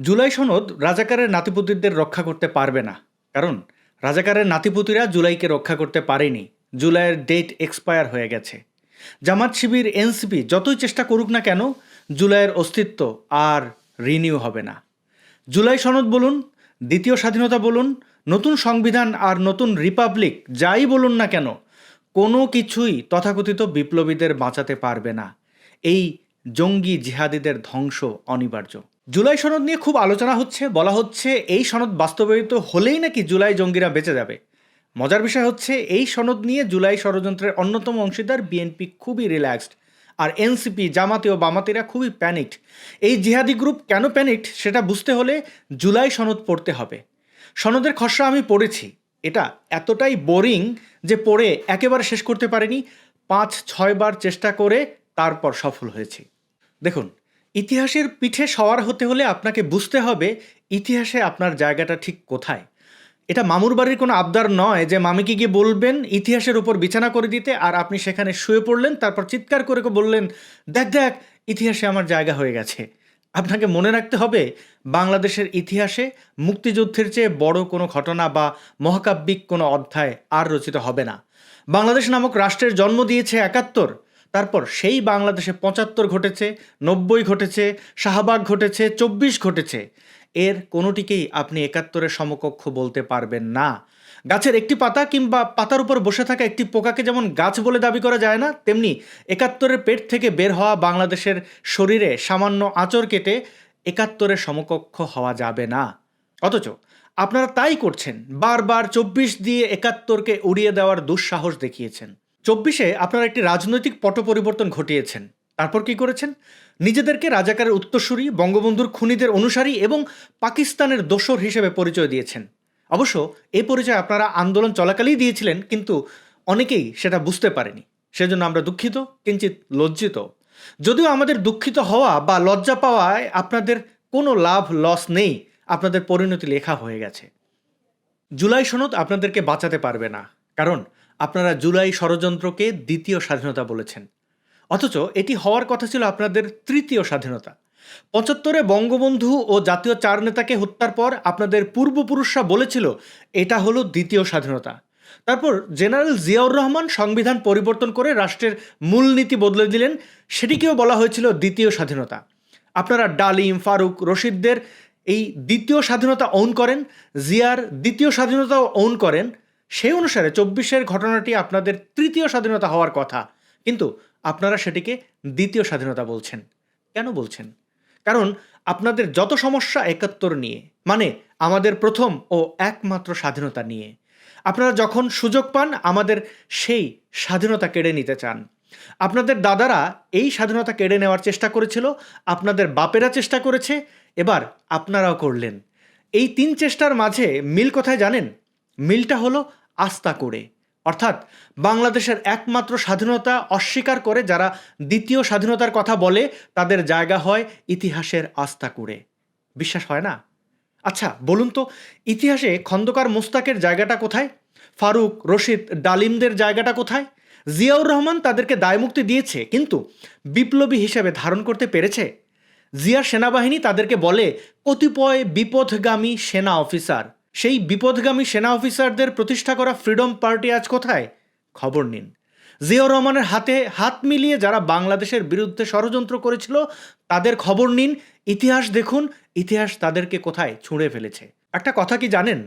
জুলাই সনদ রাজাকারের নাতিপুতিদের রক্ষা করতে পারবে না। কারণ, রাজাকারের নাতিপুতিরা জুলাইকে রক্ষা করতে পারেনি। জুলাইয়ের ডেট এক্সপায়ার হয়ে গেছে। জামাত শিবির, এনসিপি যতই চেষ্টা করুক না কেন, জুলাইয়ের অস্তিত্ব আর রিনিউ হবে না। জুলাই সনদ বলুন, দ্বিতীয় স্বাধীনতা বলুন, নতুন সংবিধান আর নতুন রিপাবলিক যাই বলুন না কেন, কোনো কিছুই তথাকথিত বিপ্লবীদের বাঁচাতে পারবে না। এই জঙ্গি জিহাদিদের ধ্বংস অনিবার্য। জুলাই সনদ নিয়ে খুব আলোচনা হচ্ছে, বলা হচ্ছে এই সনদ বাস্তবায়িত হলেই নাকি জুলাই জঙ্গিরা বেঁচে যাবে। মজার বিষয় হচ্ছে, এই সনদ নিয়ে জুলাই ষড়যন্ত্রের অন্যতম অংশীদার বিএনপি খুবই রিল্যাক্সড আর এনসিপি, জামাতি ও বামাতিরা খুবই প্যানিকড এই জিহাদি গ্রুপ কেন প্যানিকড সেটা বুঝতে হলে জুলাই সনদ পড়তে হবে। সনদের খসড়া আমি পড়েছি। এটা এতটাই বোরিং যে পড়ে একেবারে শেষ করতে পারিনি। পাঁচ ছয়বার চেষ্টা করে তারপর সফল হয়েছি। দেখুন ইতিহাসের পিঠে সওয়ার হতে হলে আপনাকে বুঝতে হবে ইতিহাসে আপনার জায়গাটা ঠিক কোথায়। এটা মামুর বাড়ির কোনো আবদার নয় যে মামিকে গিয়ে বলবেন ইতিহাসের উপর বিছানা করে দিতে আর আপনি সেখানে শুয়ে পড়লেন, তারপর চিৎকার করে বললেন, দেখ দেখ, ইতিহাসে আমার জায়গা হয়ে গেছে। আপনাকে মনে রাখতে হবে বাংলাদেশের ইতিহাসে মুক্তিযুদ্ধের চেয়ে বড় কোনো ঘটনা বা মহাকাব্যিক কোনো অধ্যায় আর রচিত হবে না। বাংলাদেশ নামক রাষ্ট্রের জন্ম দিয়েছে একাত্তর। তারপর সেই বাংলাদেশে পঁচাত্তর ঘটেছে, নব্বই ঘটেছে, শাহবাগ ঘটেছে, চব্বিশ ঘটেছে। এর কোনোটিকেই আপনি একাত্তরের সমকক্ষ বলতে পারবেন না। গাছের একটি পাতা কিংবা পাতার উপর বসে থাকা একটি পোকাকে যেমন গাছ বলে দাবি করা যায় না, তেমনি একাত্তরের পেট থেকে বের হওয়া বাংলাদেশের শরীরে সামান্য আঁচড় কেটে একাত্তরের সমকক্ষ হওয়া যাবে না। অথচ আপনারা তাই করছেন, বারবার চব্বিশ দিয়ে একাত্তরকে উড়িয়ে দেওয়ার দুঃসাহস দেখিয়েছেন। চব্বিশে আপনারা একটি রাজনৈতিক পট পরিবর্তন ঘটিয়েছেন। তারপর কি করেছেন? নিজেদেরকে রাজাকারের উত্তরসূরি, বঙ্গবন্ধুর খুনিদের অনুসারী এবং পাকিস্তানের দোসর হিসেবে পরিচয় দিয়েছেন। অবশ্য এই পরিচয় আপনারা আন্দোলন চলাকালেই দিয়েছিলেন, কিন্তু অনেকেই সেটা বুঝতে পারেনি। সেজন্য আমরা দুঃখিত কিঞ্চিত লজ্জিত। যদিও আমাদের দুঃখিত হওয়া বা লজ্জা পাওয়ায় আপনাদের কোনো লাভ, লস নেই, আপনাদের পরিণতি লেখা হয়ে গেছে। জুলাই সনদ আপনাদেরকে বাঁচাতে পারবে না। কারণ আপনারা জুলাই ষড়যন্ত্রকে দ্বিতীয় স্বাধীনতা বলেছেন। অথচ এটি হওয়ার কথা ছিল আপনাদের তৃতীয় স্বাধীনতা। পঁচাত্তরে বঙ্গবন্ধু ও জাতীয় চার নেতাকে হত্যার পর আপনাদের পূর্বপুরুষরা বলেছিল, এটা হলো দ্বিতীয় স্বাধীনতা। তারপর জেনারেল জিয়াউর রহমান সংবিধান পরিবর্তন করে রাষ্ট্রের মূলনীতি বদলে দিলেন। সেটিকেও বলা হয়েছিল দ্বিতীয় স্বাধীনতা। আপনারা ডালিম, ফারুক, রশিদদের এই দ্বিতীয় স্বাধীনতা ওন করেন, জিয়ার দ্বিতীয় স্বাধীনতাও ওন করেন। সেই অনুসারে চব্বিশের ঘটনাটি আপনাদের তৃতীয় স্বাধীনতা হওয়ার কথা। কিন্তু আপনারা সেটিকে দ্বিতীয় স্বাধীনতা বলছেন। কেন বলছেন? কারণ আপনাদের যত সমস্যা একাত্তর নিয়ে মানে আমাদের প্রথম ও একমাত্র স্বাধীনতা নিয়ে, আপনারা যখন সুযোগ পান, আমাদের সেই স্বাধীনতা কেড়ে নিতে চান। আপনাদের দাদারা এই স্বাধীনতা কেড়ে নেওয়ার চেষ্টা করেছিল, আপনাদের বাপেরা চেষ্টা করেছে, এবার আপনারাও করলেন। এই তিন চেষ্টার মাঝে মিল কোথায় জানেন? মিলটা হলো আস্থা করে। অর্থাৎ বাংলাদেশের একমাত্র স্বাধীনতা অস্বীকার করে যারা দ্বিতীয় স্বাধীনতার কথা বলে, তাদের জায়গা হয় ইতিহাসের আস্থা করে। বিশ্বাস হয় না? আচ্ছা বলুন তো, ইতিহাসে খন্দকার মোস্তাকের জায়গাটা কোথায়? ফারুক, রশিদ, ডালিমদের জায়গাটা কোথায়? জিয়াউর রহমান তাদেরকে দায়মুক্তি দিয়েছে, কিন্তু বিপ্লবী হিসেবে ধারণ করতে পেরেছে? জিয়ার সেনাবাহিনী তাদেরকে বলে, কতিপয় বিপথগামী সেনা অফিসার। সেই বিপদগামী সেনা অফিসারদের প্রতিষ্ঠা করা ফ্রিডম পার্টি আজ কোথায়? খবর নিন। জিয়াউর রহমানের হাতে হাত মিলিয়ে যারা বাংলাদেশের বিরুদ্ধে ষড়যন্ত্র করেছিল, তাদের খবর নিন। ইতিহাস দেখুন। ইতিহাস তাদেরকে কোথায় ছুঁড়ে ফেলেছে। একটা কথা কি জানেন?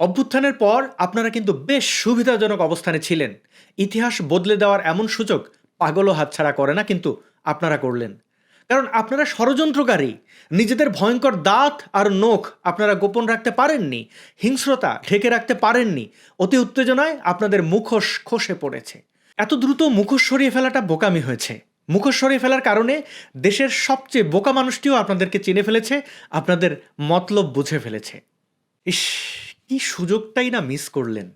অভ্যুত্থানের পর আপনারা কিন্তু বেশ সুবিধাজনক অবস্থানে ছিলেন। ইতিহাস বদলে দেওয়ার এমন সুযোগ পাগলও হাতছাড়া করে না, কিন্তু আপনারা করলেন। কারণ আপনারা ষড়যন্ত্রকারী। নিজেদের ভয়ঙ্কর দাঁত আর নখ আপনারা গোপন রাখতে পারেননি, হিংস্রতা ঢেকে রাখতে পারেননি, অতি উত্তেজনায় আপনাদের মুখোশ খসে পড়েছে। এত দ্রুত মুখোশ সরিয়ে ফেলাটা বোকামি হয়েছে। মুখোশ সরিয়ে ফেলার কারণে দেশের সবচেয়ে বোকা মানুষটিও আপনাদেরকে চিনে ফেলেছে, আপনাদের মতলব বুঝে ফেলেছে। ইস, কি সুযোগটাই না মিস করলেন।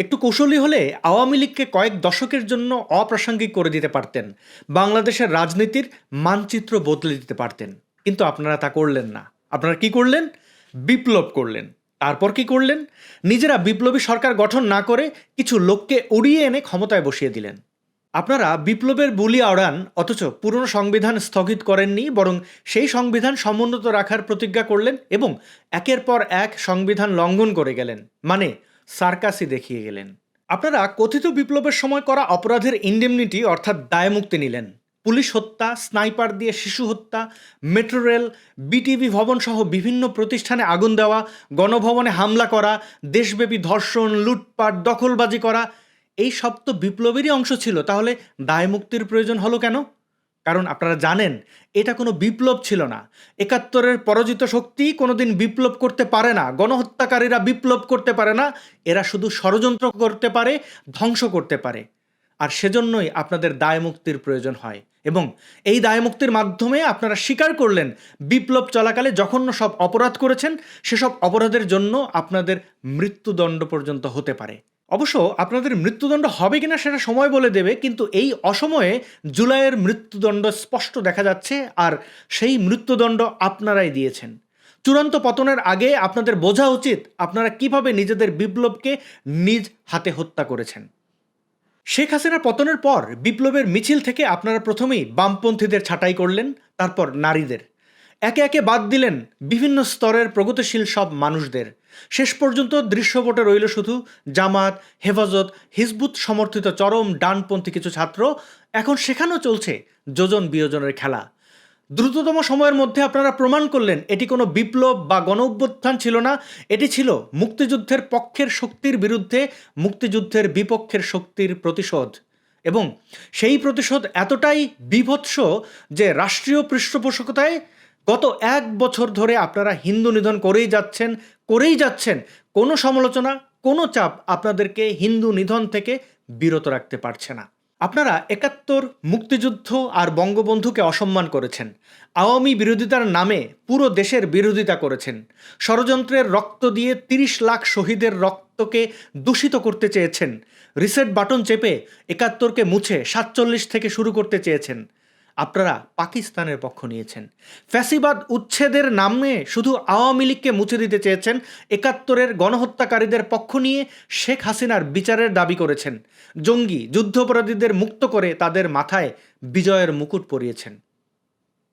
একটু কৌশলী হলে আওয়ামী লীগকে কয়েক দশকের জন্য অপ্রাসঙ্গিক করে দিতে পারতেন। বাংলাদেশের রাজনীতির মানচিত্র বদলে দিতে পারতেন। কিন্তু আপনারা তা করলেন না। আপনারা কি করলেন? বিপ্লব করলেন। তারপর কি করলেন? নিজেরা বিপ্লবী সরকার গঠন না করে কিছু লোককে উড়িয়ে এনে ক্ষমতায় বসিয়ে দিলেন। আপনারা বিপ্লবের বুলি আওড়ান, অথচ পুরনো সংবিধান স্থগিত করেননি, বরং সেই সংবিধান সমুন্নত রাখার প্রতিজ্ঞা করলেন এবং একের পর এক সংবিধান লঙ্ঘন করে গেলেন। মানে সার্কাসই দেখিয়ে গেলেন। আপনারা কথিত বিপ্লবের সময় করা অপরাধের ইন্ডেমনিটি অর্থাৎ দায়মুক্তি নিলেন। পুলিশ হত্যা, স্নাইপার দিয়ে শিশু হত্যা, মেট্রো রেল, বিটিভি ভবন সহ বিভিন্ন প্রতিষ্ঠানে আগুন দেওয়া, গণভবনে হামলা করা, দেশব্যাপী ধর্ষণ, লুটপাট, দখলবাজি করা, এই সব তো বিপ্লবেরই অংশ ছিল। তাহলে দায়মুক্তির প্রয়োজন হলো কেন? কারণ আপনারা জানেন, এটা কোনো বিপ্লব ছিল না। একাত্তরের পরাজিত শক্তি কোনোদিন বিপ্লব করতে পারে না। গণহত্যাকারীরা বিপ্লব করতে পারে না। এরা শুধু ষড়যন্ত্র করতে পারে, ধ্বংস করতে পারে। আর সেজন্যই আপনাদের দায়মুক্তির প্রয়োজন হয়। এবং এই দায়মুক্তির মাধ্যমে আপনারা স্বীকার করলেন, বিপ্লব চলাকালে যখন সব অপরাধ করেছেন। সেসব অপরাধের জন্য আপনাদের মৃত্যুদণ্ড পর্যন্ত হতে পারে। অবশ্য আপনাদের মৃত্যুদণ্ড হবে কিনা সেটা সময় বলে দেবে, কিন্তু এই অসময়ে জুলাইয়ের মৃত্যুদণ্ড স্পষ্ট দেখা যাচ্ছে আর সেই মৃত্যুদণ্ড আপনারাই দিয়েছেন। চূড়ান্ত পতনের আগে আপনাদের বোঝা উচিত আপনারা কীভাবে নিজেদের বিপ্লবকে নিজ হাতে হত্যা করেছেন। শেখ হাসিনার পতনের পর বিপ্লবের মিছিল থেকে আপনারা প্রথমেই বামপন্থীদের ছাঁটাই করলেন, তারপর নারীদের। একে একে বাদ দিলেন বিভিন্ন স্তরের প্রগতিশীল সব মানুষদের। শেষ পর্যন্ত দৃশ্যপটে রইল শুধু জামাত, হেফাজত, হিজবুত সমর্থিত চরম ডানপন্থী কিছু ছাত্র। এখন সেখানেও চলছে যোজন বিয়োজনের খেলা। দ্রুততম সময়ের মধ্যে আপনারা প্রমাণ করলেন, এটি কোনো বিপ্লব বা গণ অভ্যুত্থান ছিল না। এটি ছিল মুক্তিযুদ্ধের পক্ষের শক্তির বিরুদ্ধে মুক্তিযুদ্ধের বিপক্ষের শক্তির প্রতিশোধ। এবং সেই প্রতিশোধ এতটাই বিভৎস যে রাষ্ট্রীয় পৃষ্ঠপোষকতায় গত এক বছর ধরে আপনারা হিন্দু নিধন করেই যাচ্ছেন করেই যাচ্ছেন। কোনো সমালোচনা, কোনো চাপ আপনাদেরকে হিন্দু নিধন থেকে বিরত রাখতে পারছে না। আপনারা একাত্তর, মুক্তিযুদ্ধ আর বঙ্গবন্ধুকে অসম্মান করেছেন। আওয়ামী বিরোধিতার নামে পুরো দেশের বিরোধিতা করেছেন। ষড়যন্ত্রের রক্ত দিয়ে তিরিশ লাখ শহীদের রক্তকে দূষিত করতে চেয়েছেন। রিসেট বাটন চেপে একাত্তরকে মুছে সাতচল্লিশ থেকে শুরু করতে চেয়েছেন। আপনারা পাকিস্তানের পক্ষ নিয়েছেন। ফ্যাসিবাদ উচ্ছেদের নামে শুধু আওয়ামী লীগকে মুছে দিতে চেয়েছেন, একাত্তরের গণহত্যাকারীদের পক্ষ নিয়ে শেখ হাসিনার বিচারের দাবি করেছেন। জঙ্গি, যুদ্ধাপরাধীদের মুক্ত করে তাদের মাথায় বিজয়ের মুকুট পরিয়েছেন।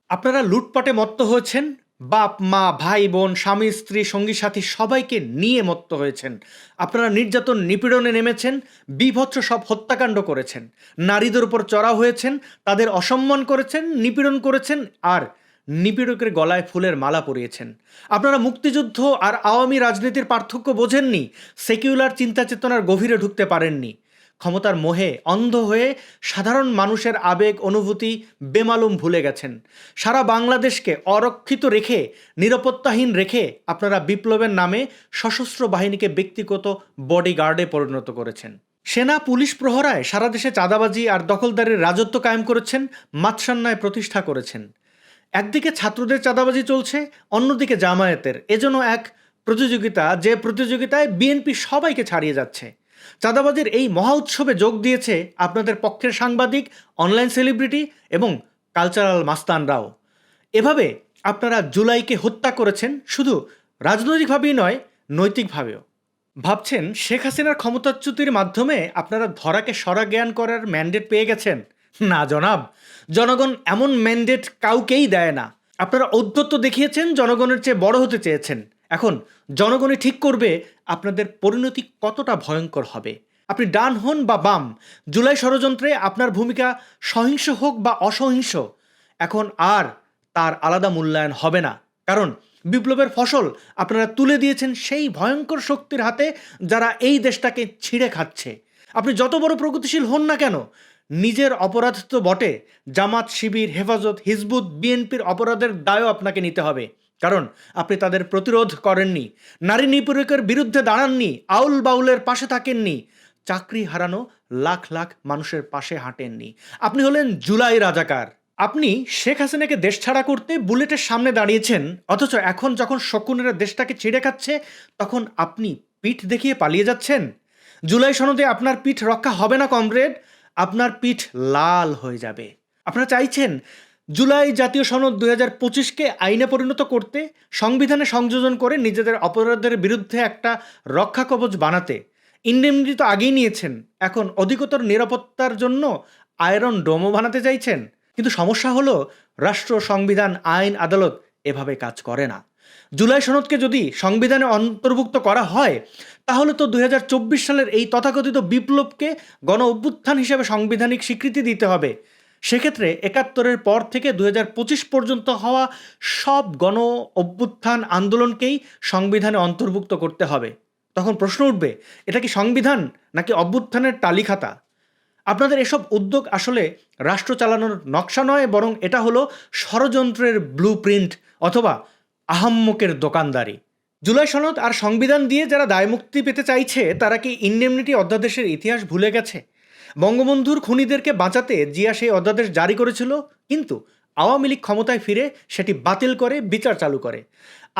আপনারা লুটপাটে মত্ত হয়েছেন বাপ, মা, ভাই, বোন, স্বামী, স্ত্রী, সঙ্গী, সাথী সবাইকে নিয়ে মত্ত হয়েছেন। আপনারা নির্যাতন নিপীড়নে নেমেছেন, বিভৎস সব হত্যাকাণ্ড করেছেন। নারীদের উপর চড়া হয়েছেন, তাদের অসম্মান করেছেন, নিপীড়ন করেছেন আর নিপীড়কের গলায় ফুলের মালা পরিয়েছেন। আপনারা মুক্তিযুদ্ধ আর আওয়ামী রাজনীতির পার্থক্য বোঝেননি, সেকিউলার চিন্তা চেতনার গভীরে ঢুকতে পারেননি। ক্ষমতার মোহে অন্ধ হয়ে সাধারণ মানুষের আবেগ অনুভূতি বেমালুম ভুলে গেছেন। সারা বাংলাদেশকে অরক্ষিত রেখে, নিরাপত্তাহীন রেখে আপনারা বিপ্লবের নামে সশস্ত্র বাহিনীকে ব্যক্তিগত বডিগার্ডে পরিণত করেছেন। সেনা, পুলিশ প্রহরায় সারা দেশে চাঁদাবাজি আর দখলদারের রাজত্ব কায়েম করেছেন, মাতসান্নায় প্রতিষ্ঠা করেছেন। একদিকে ছাত্রদের চাঁদাবাজি চলছে, অন্যদিকে জামায়াতের। এজন্য এক প্রতিযোগিতা, যে প্রতিযোগিতায় বিএনপি সবাইকে ছাড়িয়ে যাচ্ছে। চাঁদাবাজির এই মহা উৎসবে যোগ দিয়েছে আপনাদের পক্ষের সাংবাদিক অনলাইন সেলিব্রিটি এবং কালচারাল মাস্তানরাও। এভাবে আপনারা জুলাইকে হত্যা করেছেন শুধু রাজনৈতিকভাবেই নয়, নৈতিকভাবেও। ভাবছেন শেখ হাসিনার ক্ষমতাচ্যুতির মাধ্যমে আপনারা ধরাকে সরা জ্ঞান করার ম্যান্ডেট পেয়ে গেছেন? না জনাব, জনগণ এমন ম্যান্ডেট কাউকেই দেয় না। আপনারা ঔদ্ধত্য দেখিয়েছেন, জনগণের চেয়ে বড় হতে চেয়েছেন। এখন জনগণই ঠিক করবে আপনাদের পরিণতি কতটা ভয়ঙ্কর হবে। আপনি ডান হন বা বাম, জুলাই ষড়যন্ত্রে আপনার ভূমিকা সহিংস হোক বা অসহিংস, এখন আর তার আলাদা মূল্যায়ন হবে না। কারণ বিপ্লবের ফসল আপনারা তুলে দিয়েছেন সেই ভয়ঙ্কর শক্তির হাতে যারা এই দেশটাকে ছিঁড়ে খাচ্ছে। আপনি যত বড় প্রগতিশীল হন না কেন, নিজের অপরাধ তো বটে। জামাত, শিবির, হেফাজত, হিজবুত, বিএনপির অপরাধের দায়ও আপনাকে নিতে হবে। কারণ আপনি তাদের প্রতিরোধ করেননি, নারী নিপীড়কের বিরুদ্ধে দাঁড়াননি আউল বাউলের পাশে থাকেননি, চাকরি হারানো লাখ লাখ মানুষের পাশে হাঁটেননি। আপনি হলেন জুলাই রাজাকার। আপনি শেখ হাসিনাকে দেশ ছাড়া করতে বুলেটের সামনে দাঁড়িয়েছেন, অথচ এখন যখন শকুনেরা দেশটাকে ছিঁড়ে খাচ্ছে, তখন আপনি পিঠ দেখিয়ে পালিয়ে যাচ্ছেন। জুলাই সনদে আপনার পিঠ রক্ষা হবে না, কমরেড। আপনার পিঠ লাল হয়ে যাবে। আপনারা চাইছেন জুলাই জাতীয় সনদ দুই হাজার পঁচিশকে আইনে পরিণত করতে সংবিধানে সংযোজন করে নিজেদের অপরাধের বিরুদ্ধে একটা রক্ষা কবচ বানাতে। ইন্ডেমনিটি তো আগেই নিয়েছেন। এখন অধিকতর নিরাপত্তার জন্য আয়রন ডোমও বানাতে চাইছেন। কিন্তু সমস্যা হলো, রাষ্ট্র, সংবিধান, আইন, আদালত এভাবে কাজ করে না। জুলাই সনদকে যদি সংবিধানে অন্তর্ভুক্ত করা হয়, তাহলে তো দুই হাজার চব্বিশ সালের এই তথাকথিত বিপ্লবকে গণ অভ্যুত্থান হিসেবে সাংবিধানিক স্বীকৃতি দিতে হবে। সেক্ষেত্রে একাত্তরের পর থেকে দুই হাজার পঁচিশ পর্যন্ত হওয়া সব গণ অভ্যুত্থান আন্দোলনকেই সংবিধানে অন্তর্ভুক্ত করতে হবে। তখন প্রশ্ন উঠবে, এটা কি সংবিধান নাকি অভ্যুত্থানের তালিখাতা? আপনাদের এসব উদ্যোগ আসলে রাষ্ট্র চালানোর নকশা নয়, বরং এটা হলো ষড়যন্ত্রের ব্লু প্রিন্ট অথবা আহাম্মকের দোকানদারি। জুলাই সনদ আর সংবিধান দিয়ে যারা দায়মুক্তি পেতে চাইছে, তারা কি ইন্ডেমনিটি অধ্যাদেশের ইতিহাস ভুলে গেছে? বঙ্গবন্ধুর খুনিদেরকে বাঁচাতে জিয়া সেই অধ্যাদেশ জারি করেছিল, কিন্তু আওয়ামী লীগ ক্ষমতায় ফিরে সেটি বাতিল করে বিচার চালু করে।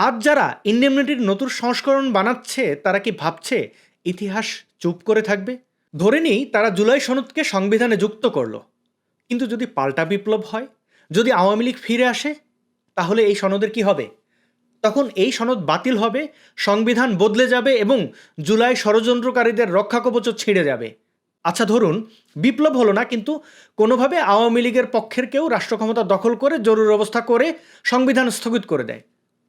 আজ যারা ইন্ডেমনিটির নতুন সংস্করণ বানাচ্ছে, তারা কি ভাবছে ইতিহাস চুপ করে থাকবে? ধরে নিই, তারা জুলাই সনদকে সংবিধানে যুক্ত করল। কিন্তু যদি পাল্টা বিপ্লব হয়, যদি আওয়ামী লীগ ফিরে আসে, তাহলে এই সনদের কি হবে? তখন এই সনদ বাতিল হবে, সংবিধান বদলে যাবে এবং জুলাই ষড়যন্ত্রকারীদের রক্ষা কবচ ছিঁড়ে যাবে। আচ্ছা ধরুন, বিপ্লব হলো না, কিন্তু কোনোভাবে আওয়ামী লীগের পক্ষের কেউ রাষ্ট্র ক্ষমতা দখল করে, জরুরি অবস্থা করে সংবিধান স্থগিত করে দেয়।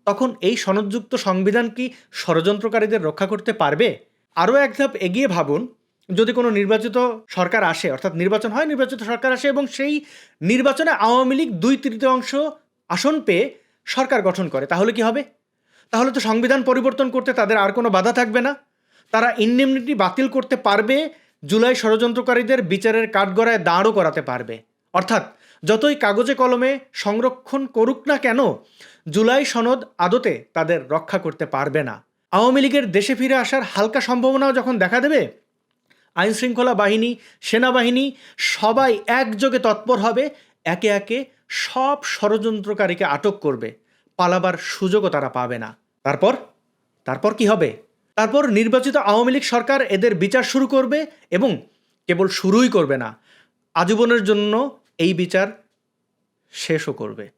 তখন এই সনদযুক্ত সংবিধান কি ষড়যন্ত্রকারীদের রক্ষা করতে পারবে? আরও এক ধাপ এগিয়ে ভাবুন, যদি কোনো নির্বাচিত সরকার আসে, অর্থাৎ নির্বাচন হয়, নির্বাচিত সরকার আসে এবং সেই নির্বাচনে আওয়ামী লীগ দুই তৃতীয়াংশ আসন পেয়ে সরকার গঠন করে, তাহলে কি হবে? তাহলে তো সংবিধান পরিবর্তন করতে তাদের আর কোনো বাধা থাকবে না। তারা ইন্ডেমনিটি বাতিল করতে পারবে জুলাই ষড়যন্ত্রকারীদের বিচারের কাঠগড়ায় দাঁড়ও করাতে পারবে। অর্থাৎ, যতই কাগজে কলমে সংরক্ষণ করুক না কেন, জুলাই সনদ আদতে তাদের রক্ষা করতে পারবে না। আওয়ামী লীগের দেশে ফিরে আসার হালকা সম্ভাবনাও যখন দেখা দেবে আইন শৃঙ্খলা বাহিনী, সেনাবাহিনী সবাই একযোগে তৎপর হবে, একে একে সব ষড়যন্ত্রকারীকে আটক করবে। পালাবার সুযোগও তারা পাবে না। তারপর? তারপর কি হবে? তারপর নির্বাচিত আওয়ামী লীগ সরকার এদের বিচার শুরু করবে এবং কেবল শুরুই করবে না, আজীবনের জন্য এই বিচার শেষও করবে।